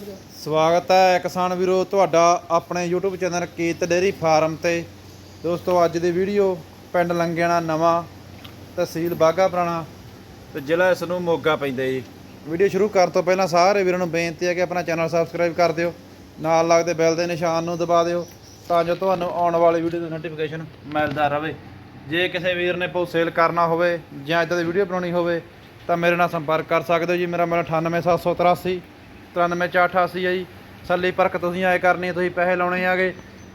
ਸਵਾਗਤ ਹੈ ਕਿਸਾਨ ਵੀਰੋ, ਤੁਹਾਡਾ ਆਪਣੇ YouTube ਚੈਨਲ ਕੀਤ ਡੇਰੀ ਫਾਰਮ ਤੇ। ਦੋਸਤੋ, ਅੱਜ ਦੀ ਵੀਡੀਓ ਪਿੰਡ ਲੰਗਿਆਣਾ ਨਵਾਂ, ਤਹਿਸੀਲ ਬਾਗਾ ਪੁਰਾਣਾ। ਤੇ ਜ਼ਿਲ੍ਹਾ ਇਸ ਨੂੰ ਮੋਗਾ ਪੈਂਦਾ ਜੀ। ਵੀਡੀਓ ਸ਼ੁਰੂ ਕਰਨ ਤੋਂ ਪਹਿਲਾਂ ਸਾਰੇ ਵੀਰਾਂ ਨੂੰ ਬੇਨਤੀ ਹੈ ਕਿ ਆਪਣਾ ਚੈਨਲ ਸਬਸਕ੍ਰਾਈਬ ਕਰ ਦਿਓ। ਨਾਲ ਲੱਗਦੇ ਬੈਲ ਦੇ ਨਿਸ਼ਾਨ ਨੂੰ ਦਬਾ ਦਿਓ, ਤਾਂ ਜੋ ਤੁਹਾਨੂੰ ਆਉਣ ਵਾਲੀ ਵੀਡੀਓ ਦੀ ਨੋਟੀਫਿਕੇਸ਼ਨ ਮਿਲਦਾ ਰਹੇ ਜੇ ਕਿਸੇ ਵੀਰ ਨੇ ਪੋ ਸੇਲ ਕਰਨਾ ਹੋਵੇ ਜਾਂ ਇਦਾਂ ਦੀ ਵੀਡੀਓ ਬਣਾਉਣੀ ਹੋਵੇ, ਤਾਂ ਮੇਰੇ ਨਾਲ ਸੰਪਰਕ ਕਰ ਸਕਦੇ ਹੋ ਜੀ। ਮੇਰਾ ਮੇਰਾ 98783 93488 ਹੈ ਜੀ। ਸੱਲੀ ਪਰਖ ਤੁਸੀਂ ਆਏ ਕਰਨੀ ਤੁਸੀਂ ਪੈਸੇ ਲਾਉਣੇ ਆਗੇ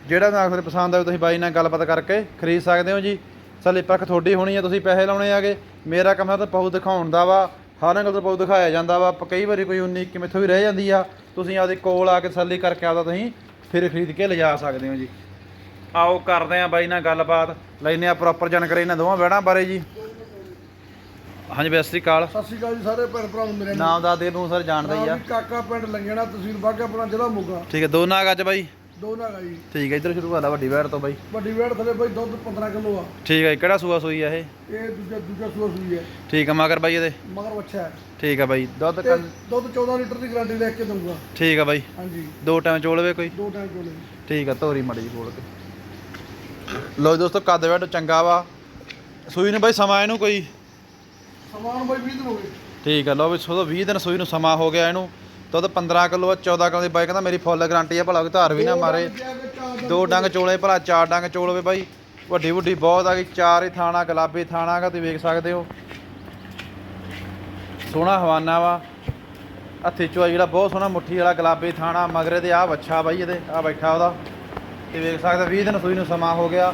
ਜਿਹੜਾ ਨਾ ਅਕਸਰ ਪਸੰਦ ਆਵੇ, ਤੁਸੀਂ ਬਾਈ ਨਾਲ ਗੱਲਬਾਤ ਕਰਕੇ ਖਰੀਦ ਸਕਦੇ ਹੋ ਜੀ। ਸੱਲੀ ਪਰਖ ਤੁਹਾਡੀ ਹੋਣੀ ਹੈ, ਤੁਸੀਂ ਪੈਸੇ ਲਾਉਣੇ ਆਗੇ ਮੇਰਾ ਕੰਮ ਹੈ ਤਾਂ ਪਹੂ ਦਿਖਾਉਣ ਦਾ ਵਾ। ਹਰ ਅੰਗਲ ਤੋਂ ਪਹੂ ਦਿਖਾਇਆ ਜਾਂਦਾ ਵਾ। ਕਈ ਵਾਰੀ ਕੋਈ 19 ਕਿ ਮੈਥੋਂ ਵੀ ਰਹਿ ਜਾਂਦੀ ਆ। ਤੁਸੀਂ ਆਪਦੇ ਕੋਲ ਆ ਕੇ ਤਸੱਲੀ ਕਰਕੇ ਆਪਦਾ ਤੁਸੀਂ ਫਿਰ ਖਰੀਦ ਕੇ ਲਿਜਾ ਸਕਦੇ ਹੋ ਜੀ। ਆਓ ਕਰਦੇ ਆ ਬਾਈ ਨਾਲ ਗੱਲਬਾਤ। ਲੈਨੇ ਆ ਪ੍ਰੋਪਰ ਜਾਣਕਾਰੀ ਇਹਨਾਂ ਦੋਵਾਂ ਬੈੜਾਂ ਬਾਰੇ ਜੀ। ਹਾਂਜੀ ਬਈ ਸਤਿ ਸ੍ਰੀ ਅਕਾਲ। ਸਤਿ ਸ਼੍ਰੀ ਅਕਾਲ ਜੀ ਸਾਰੇ ਭੈਣ ਭਰਾ ਨੂੰ ਮੇਰੇ ਨਾਮ ਦਾ ਦੇ ਨੂੰ ਸਰ ਜਾਣਦਾ ਹੀ ਆ। ਕਾਕਾ ਪਿੰਡ ਲੰਗੇਣਾ ਤਹਿਸੀਲ ਬਾਘਾਪੁਰਾ ਜ਼ਿਲ੍ਹਾ ਮੋਗਾ। ਠੀਕ ਹੈ ਦੋ ਨਾਗ ਅੱਜ ਬਾਈ? ਦੋ ਨਾਗਾ ਜੀ। ਠੀਕ ਹੈ ਇਧਰ ਸ਼ੁਰੂ ਕਰਦਾ ਵੱਡੀ ਬੈੜ ਤੋਂ ਬਾਈ। ਵੱਡੀ ਵੇੜ ਥਲੇ ਬਈ ਦੁੱਧ 15 ਕਿਲੋ ਆ। ਠੀਕ ਹੈ ਜੀ, ਕਿਹੜਾ ਸੂਆ ਸੂਈ ਆ ਇਹ? ਇਹ ਦੂਜਾ ਦੂਜਾ ਸੂਆ ਸੂਈ ਹੈ ਠੀਕ ਹੈ ਮਗਰ ਬਾਈ ਇਹਦੇ? ਮਗਰ ਵੱਛਾ ਹੈ। ਠੀਕ ਹੈ ਬਾਈ ਦੁੱਧ ਤੇ ਦੁੱਧ 14 ਲੀਟਰ ਦੀ ਗਾਰੰਟੀ ਲੈ ਕੇ ਦਊਗਾ। ਠੀਕ ਹੈ ਬਾਈ। ਹਾਂਜੀ। ਦੋ ਟਾਈਮ ਚੋਲਵੇ ਕੋਈ? ਦੋ ਟਾਈਮ ਕੋਲੇ ਠੀਕ ਹੈ ਧੋਰੀ ਮੜੀ ਬੋਲ ਕੇ। ਲੋ ਦੋਸਤੋ ਕੱਦ ਬੈਠ ਚੰਗਾ ਵਾ। ਸੂਈ ਨੂੰ ਬਾਈ ਸਮਾਂ ਇਹਨੂੰ ਕੋਈ ਸਮਾਨ ਬਈ 20 ਦਿਨ ਹੋ ਗਏ। ਠੀਕ ਹੈ ਲੋ ਵੀ ਸੋ 20 ਦਿਨ ਸੂਈ ਨੂੰ ਸਮਾਂ ਹੋ ਗਿਆ ਇਹਨੂੰ। ਦੁੱਧ 15 ਕਿਲੋ 14 ਕਿਲੋ ਦੀ ਬਾਈ ਕਹਿੰਦਾ ਮੇਰੀ ਫੁੱਲ ਗਾਰੰਟੀ ਆ ਭਲਾ ਕੋਈ ਧਾਰ ਵੀ ਨਾ ਮਾਰੇ। ਦੋ ਡੰਗ ਚੋਲੇ ਭਲਾ ਚਾਰ ਡੰਗ ਚੋਲਵੇ ਬਾਈ। ਵੱਡੀ ਵੱਡੀ ਬਹੁਤ ਆ ਗਈ ਚਾਰ ਹੀ ਥਾਣਾ ਗੁਲਾਬੀ ਥਾਣਾ ਗਾ ਤੁਸੀਂ ਵੇਖ ਸਕਦੇ ਹੋ। ਸੋਹਣਾ ਹਵਾਨਾ ਵਾ। ਹੱਥੀ ਚੋਆ ਜਿਹੜਾ ਬਹੁਤ ਸੋਹਣਾ ਮੁੱਠੀ ਵਾਲਾ ਗੁਲਾਬੀ ਥਾਣਾ ਮਗਰੇ ਦੇ ਆ ਬੱਚਾ ਬਾਈ ਇਹਦੇ ਆ ਬੈਠਾ ਉਹਦਾ। ਤੇ ਵੇਖ ਸਕਦੇ 20 ਦਿਨ ਸੂਈ ਨੂੰ ਸਮਾਂ ਹੋ ਗਿਆ।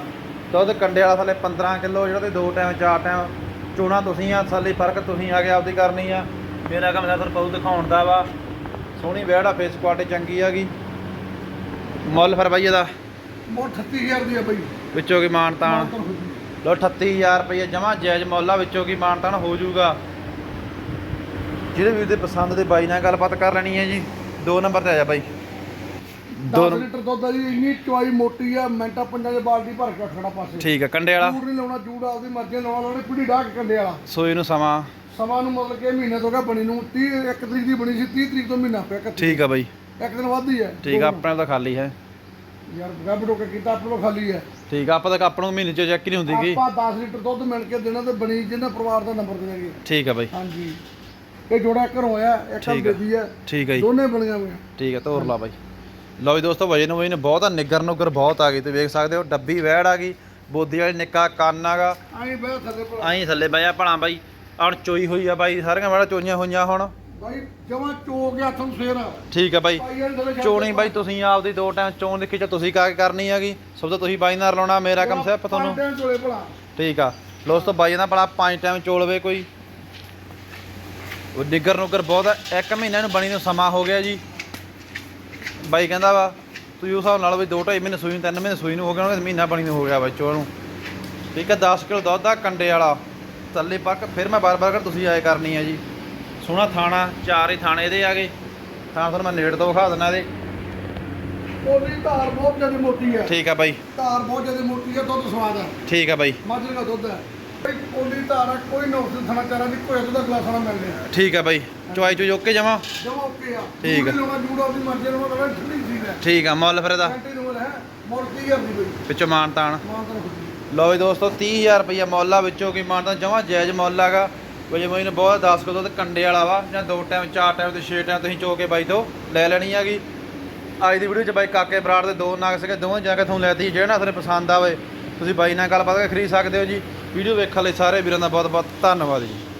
ਦੁੱਧ ਕੰਡੇ ਵਾਲਾ ਥੱਲੇ 15 ਕਿਲੋ ਜਿਹੜਾ ਤੇ ਦੋ ਟਾਈਮ ਚਾਰ ਟਾਈਮ ਚੋਣਾ ਤੁਸੀਂ ਆ ਥੱਲੇ ਫ਼ਰਕ ਤੁਸੀਂ ਆ ਗਿਆ ਆਪਦੀ ਕਰਨੀ ਆ। ਮੇਰਾ ਕੰਮ ਸਿਰ ਪਊ ਦਿਖਾਉਣ ਦਾ ਵਾ। ਸੋਹਣੀ ਵਿਹੜਾ ਫੇਸ ਕੁਆਲਿਟੀ ਚੰਗੀ ਹੈਗੀ ਮੁੱਲ ਫਿਰ ਬਾਈ ਇਹਦਾ? ਮੋਰ 38000 ਦੀ ਆ ਬਈ। ਵਿੱਚੋਂ ਕੀ ਮਾਨਤਾਨ। ਲੋ 38000 ਰੁਪਏ ਜਮਾ ਜਾਇਜ਼ ਮੁੱਲ ਆ ਵਿੱਚੋਂ ਕੀ ਮਾਨਤਾਨ ਹੋ ਜਾਊਗਾ ਜਿਹੜੇ ਵੀਰ ਦੇ ਪਸੰਦ ਦੇ ਬਾਈ ਨਾਲ ਗੱਲਬਾਤ ਕਰ ਲੈਣੀ ਹੈ ਜੀ। ਦੋ ਨੰਬਰ ਤੇ ਆ ਜਾ ਬਾਈ। 10 ਨੰਬਰ ਲੀਟਰ ਦੁੱਧ ਆ ਜੀ ਇੰਨੀ ਚੁਆਈ ਮੋਟੀ ਆ ਮਿੰਟਾਂ ਪੰਜਾਂ ਦੇ ਬਾਲਟੀ ਭਰ ਕੇ ਖੜਾ ਪਾਸੇ। ਠੀਕ ਹੈ ਕੰਡੇ ਵਾਲਾ? ਜੂੜ ਨਹੀਂ ਲਾਉਣਾ ਜੂੜ ਆਪਦੀ ਮਰਜ਼ੀ ਨਾਲ ਲਾਉਣਾ ਲਾਉਣੀ ਪੀੜੀ ਡਾਕ ਕੰਡੇ ਵਾਲਾ। ਸੋਈ ਨੂੰ ਸਮਾਂ? ਸਮਾਂ ਨੂੰ ਮਤਲਬ ਕਿ ਮਹੀਨੇ ਤੋਂ ਗਿਆ ਬਣੀ ਨੂੰ 30 ਇੱਕ ਤਰੀਕ ਦੀ ਬਣੀ ਸੀ 30 ਤਰੀਕ ਤੋਂ ਮਹੀਨਾ ਪਿਆ ਇਕੱਤੀ। ਠੀਕ ਆ ਬਾਈ। ਇੱਕ ਦਿਨ ਵੱਧ ਹੀ ਹੈ ਠੀਕ ਆ ਆਪਣੇ ਤਾਂ ਖਾਲੀ ਹੈ। ਯਾਰ ਗੱਬ ਟੋਕੇ ਕੀਤਾ ਆਪਣੇ ਕੋਲ ਖਾਲੀ ਹੈ ਠੀਕ ਆ ਆਪਾਂ ਤਾਂ ਆਪਾਂ ਨੂੰ ਮਹੀਨੇ ਚ ਚੈੱਕ ਹੀ ਨਹੀਂ ਹੁੰਦੀਗੀ ਆਪਾਂ 10 ਲੀਟਰ ਦੁੱਧ ਮਿਲ ਕੇ ਦੇਣਾ ਤੇ ਬਣੀ ਜਿਹਨਾਂ ਪਰਿਵਾਰ ਦਾ ਨੰਬਰ ਦੇਣਗੇ ਠੀਕ ਆ ਬਾਈ। ਹਾਂਜੀ। ਇਹ ਜੋੜਾ ਘਰੋਂ ਆਇਆ ਇੱਕ। ਬੇਦੀ ਹੈ ਠੀਕ ਆ ਜੀ। ਦੋਨੇ ਬਣੀਆਂ ਹੋਈਆਂ। ਠੀਕ ਆ ਤੋਰ ਲਾ ਬਾਈ। ਲਓ ਜੀ ਦੋਸਤੋ ਵਜੇ ਨੂੰ ਵਜੇ ਨੇ ਬਹੁਤ ਆ ਨਿੱਗਰ ਨੁੱਗਰ ਬਹੁਤ ਆ ਗਈ ਤੁਸੀਂ ਵੇਖ ਸਕਦੇ ਹੋ ਡੱਬੀ ਵਹਿੜ ਆ ਗਈ ਬੋਦੀ ਵਾਲੀ ਨਿੱਕਾ ਕੰਨ ਆਗਾ। ਆਈ ਬੈ ਥੱਲੇ ਭਲਾ। ਆਈ ਥੱਲੇ ਬਹਿਆ ਭਲਾ ਬਾਈ ਹੁਣ ਚੋਈ ਹੋਈ ਆ ਬਾਈ ਸਾਰੀਆਂ ਵਾਲਾ ਚੋਈਆਂ ਹੋਈਆਂ ਹੁਣ। ਬਾਈ ਜਮਾ ਚੋ ਗਿਆ ਹੱਥੋਂ ਫੇਰ। ਠੀਕ ਆ ਬਾਈ ਚੋਣੀ ਬਾਈ ਤੁਸੀਂ ਆਪਦੀ ਦੋ ਟਾਈਮ ਚੋਣ ਦੇਖੀ ਚ ਤੁਸੀਂ ਕਾ ਕੇ ਕਰਨੀ ਹੈਗੀ ਸਭ ਤੋਂ ਤੁਸੀਂ ਬਾਈ ਨਾਲ ਲਾਉਣਾ ਮੇਰਾ ਕੰਮ ਸਿਰਫ ਤੁਹਾਨੂੰ। ਠੀਕ ਆ ਦੋਸਤੋ ਬਾਈ ਦਾ ਭਲਾ ਪੰਜ ਟਾਈਮ ਚੋਲਵੇ ਕੋਈ। ਉਹ ਨਿੱਗਰ ਨੁੱਗਰ ਬਹੁਤ ਆ ਇੱਕ ਮਹੀਨੇ ਨੂੰ ਬਣੀ ਨੂੰ ਸਮਾਂ ਹੋ ਗਿਆ ਜੀ। ਬਾਈ ਕਹਿੰਦਾ ਵਾ ਤੁਸੀਂ ਉਸ ਹਿਸਾਬ ਨਾਲ ਵੀ 2 ਢਾਈ ਮਹੀਨੇ ਸੂਈ ਨੂੰ 3 ਮਹੀਨੇ ਸੂਈ ਨੂੰ ਹੋ ਗਿਆ ਉਹਨੂੰ ਮਹੀਨਾ ਬਣੀ ਨੂੰ ਹੋ ਗਿਆ ਬਾਈ ਚੋ ਨੂੰ ਠੀਕ ਹੈ 10 ਕਿਲੋ ਦੁੱਧ ਆ ਕੰਡੇ ਵਾਲਾ ਥੱਲੇ ਪੱਕ ਫਿਰ ਮੈਂ ਬਾਰ-ਬਾਰ ਕਰ ਤੁਸੀਂ ਆਏ ਕਰਨੀ ਆ ਜੀ। ਸੋਹਣਾ ਥਾਣਾ ਚਾਰ ਹੀ ਥਾਣੇ ਇਹਦੇ ਆ ਗਏ ਥਾਂ ਤੁਹਾਨੂੰ ਮੈਂ ਨੇੜ ਤੋਂ ਵਿਖਾ ਦਿੰਦਾ ਇਹਦੇ। ਕੋਲੀ ਧਾਰ ਬਹੁਤ ਜ਼ਿਆਦਾ ਮੋਟੀ ਹੈ ਠੀਕ ਆ ਬਾਈ। ਧਾਰ ਬਹੁਤ ਜ਼ਿਆਦਾ ਮੋਟੀ ਹੈ ਦੁੱਧ ਸਵਾਦ ਹੈ ਠੀਕ ਆ ਬਾਈ। ਮਾਝੇ ਦਾ ਦੁੱਧ ਹੈ ਬਈ ਕੋਲੀ ਧਾਰ ਆ ਕੋਈ ਨੌਕਸ ਥਣਾ ਚਾਰਾ ਦੀ ਕੋਈ ਦੁੱਧ ਦਾ ਗਲਾਸਾਂ ਨਾਲ ਮਿਲ ਰਿਹਾ ਠੀਕ ਆ ਬਾਈ ਚੁਆਈ ਚੋ ਜਮਾ? ਓਕੇ ਆ। ਠੀਕ ਆ। ਜੂੜੀ ਲਾਉਣਾ ਜੂੜਾ ਆਪਦੀ ਮਰਜ਼ੀ ਨਾਲ ਲਾਉਣਾ ਠੰਡੀ ਚੀਜ਼ ਹੈ ਠੀਕ ਆ ਮੁੱਲ ਫਿਰ ਇਹਦਾ? ਗਾਰੰਟੀ ਨੂੰ ਹੈ ਮੋੜ ਕੀ ਕਰਦੀ ਬਈ? ਵਿੱਚੋਂ ਮਾਨ ਮਾਂ ਤਾਂ ਖੁਦੀ ਲਓ ਜੀ ਦੋਸਤੋ 30000 ਰੁਪਈਆ ਮੁੱਲ ਆ ਵਿੱਚੋਂ ਕੀ ਮਾਨਤਾ ਜਮਾ ਜਾਇਜ਼ ਮੁੱਲ ਹੈਗਾ ਵਜੇ ਮੈਂ ਇਹਨੂੰ ਬਹੁਤ 10 ਕਿਲੋ ਤੇ ਕੰਡੇ ਵਾਲਾ ਵਾ ਜਾਂ ਦੋ ਟਾਈਮ ਚਾਰ ਟਾਈਮ ਤੇ ਛੇ ਟਾਈਮ ਤੁਸੀਂ ਚੋ ਕੇ ਬਾਈ ਤੋਂ ਲੈ ਲੈਣੀ ਹੈਗੀ। ਅੱਜ ਦੀ ਵੀਡੀਓ 'ਚ ਬਾਈ ਕਾਕੇ ਬਰਾੜ ਦੇ ਦੋ ਨਾਗ ਸੀਗੇ ਦੋਵੇਂ ਜਾ ਕੇ ਤੁਹਾਨੂੰ ਲੈਤੀ ਜਿਹੜਾ ਤੁਹਾਨੂੰ ਪਸੰਦ ਆਵੇ ਤੁਸੀਂ ਬਾਈ ਨਾਲ ਗੱਲਬਾਤ ਕਰਕੇ ਖਰੀਦ ਸਕਦੇ ਹੋ ਜੀ। ਵੀਡੀਓ ਵੇਖਣ ਲਈ ਸਾਰੇ ਵੀਰਾਂ ਦਾ ਬਹੁਤ ਬਹੁਤ ਧੰਨਵਾਦ ਜੀ।